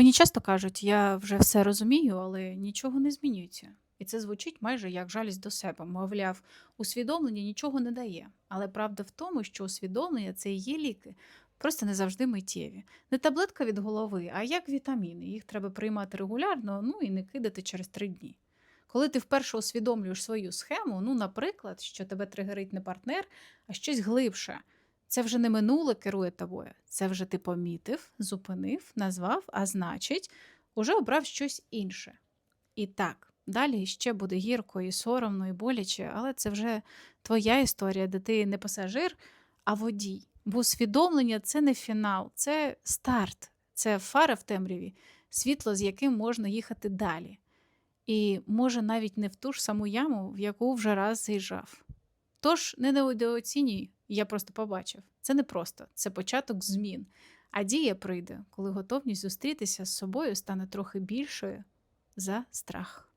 Мені часто кажуть, я вже все розумію, але нічого не змінюється. І це звучить майже як жалість до себе. Мовляв, усвідомлення нічого не дає. Але правда в тому, що усвідомлення це і є ліки, просто не завжди миттєві. Не таблетка від голови, а як вітаміни. Їх треба приймати регулярно, ну і не кидати через три дні. Коли ти вперше усвідомлюєш свою схему, ну, наприклад, що тебе тригерить не партнер, а щось глибше. Це вже не минуле керує тобою. Це вже ти помітив, зупинив, назвав, а значить, уже обрав щось інше. І так, далі ще буде гірко і соромно, і боляче, але це вже твоя історія, де ти не пасажир, а водій. Бо усвідомлення це не фінал, це старт, це фара в темряві, світло, з яким можна їхати далі. І може навіть не в ту ж саму яму, в яку вже раз заїжджав. Тож не недооцінюй, я просто побачив. Це не просто, це початок змін. А дія прийде, коли готовність зустрітися з собою стане трохи більшою за страх.